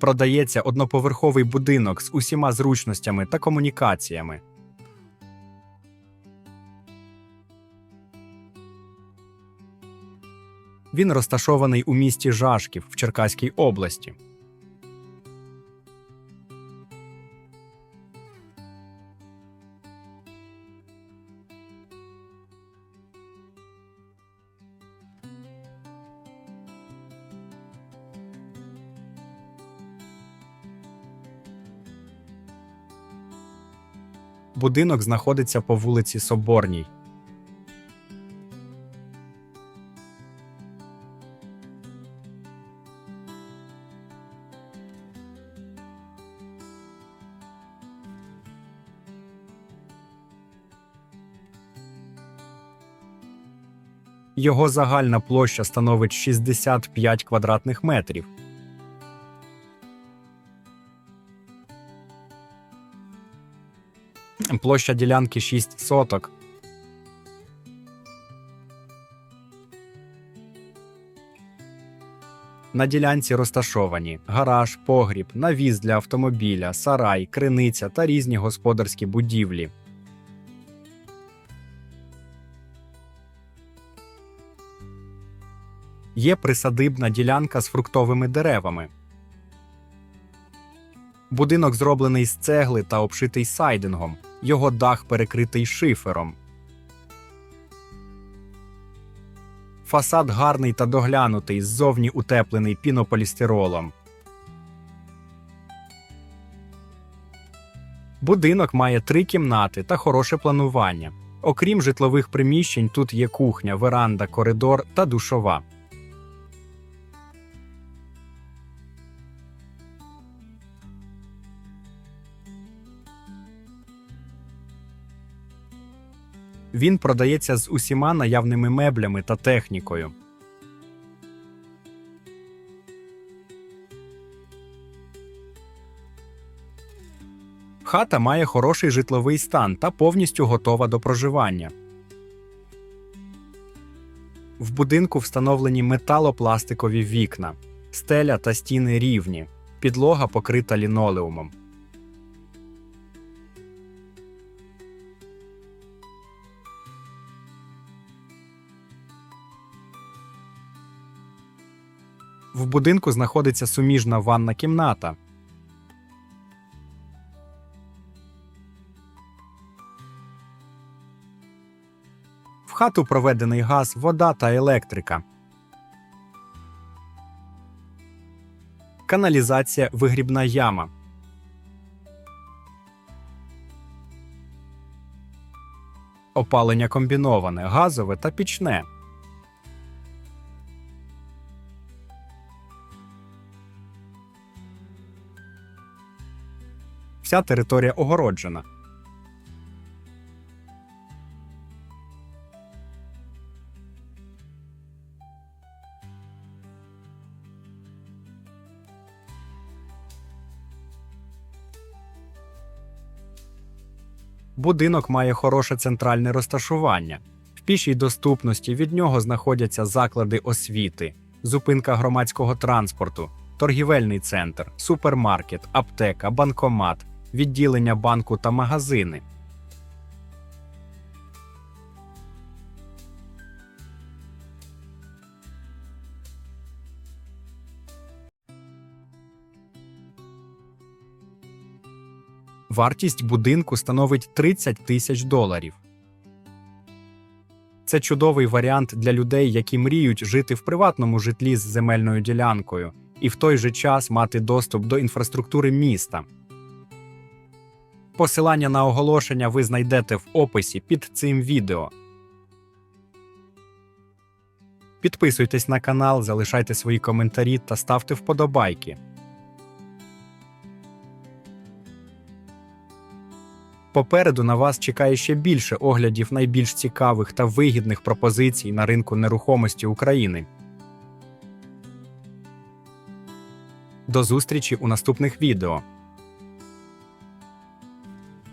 Продається одноповерховий будинок з усіма зручностями та комунікаціями. Він розташований у місті Жашків в Черкаській області. Будинок знаходиться по вулиці Соборній. Його загальна площа становить 65 квадратних метрів. Площа ділянки 6 соток. На ділянці розташовані гараж, погріб, навіс для автомобіля, сарай, криниця та різні господарські будівлі. Є присадибна ділянка з фруктовими деревами. Будинок зроблений з цегли та обшитий сайдингом. Його дах перекритий шифером. Фасад гарний та доглянутий, ззовні утеплений пінополістиролом. Будинок має три кімнати та хороше планування. Окрім житлових приміщень, тут є кухня, веранда, коридор та душова. Він продається з усіма наявними меблями та технікою. Хата має хороший житловий стан та повністю готова до проживання. В будинку встановлені металопластикові вікна, стеля та стіни рівні, підлога покрита лінолеумом. В будинку знаходиться суміжна ванна кімната. В хату проведений газ, вода та електрика. Каналізація вигрібна яма. Опалення комбіноване, газове та пічне. Вся територія огороджена. Будинок має хороше центральне розташування. В пішій доступності від нього знаходяться заклади освіти, зупинка громадського транспорту, торгівельний центр, супермаркет, аптека, банкомат, відділення банку та магазини. Вартість будинку становить 30 тисяч доларів. Це чудовий варіант для людей, які мріють жити в приватному житлі з земельною ділянкою і в той же час мати доступ до інфраструктури міста. Посилання на оголошення ви знайдете в описі під цим відео. Підписуйтесь на канал, залишайте свої коментарі та ставте вподобайки. Попереду на вас чекає ще більше оглядів найбільш цікавих та вигідних пропозицій на ринку нерухомості України. До зустрічі у наступних відео.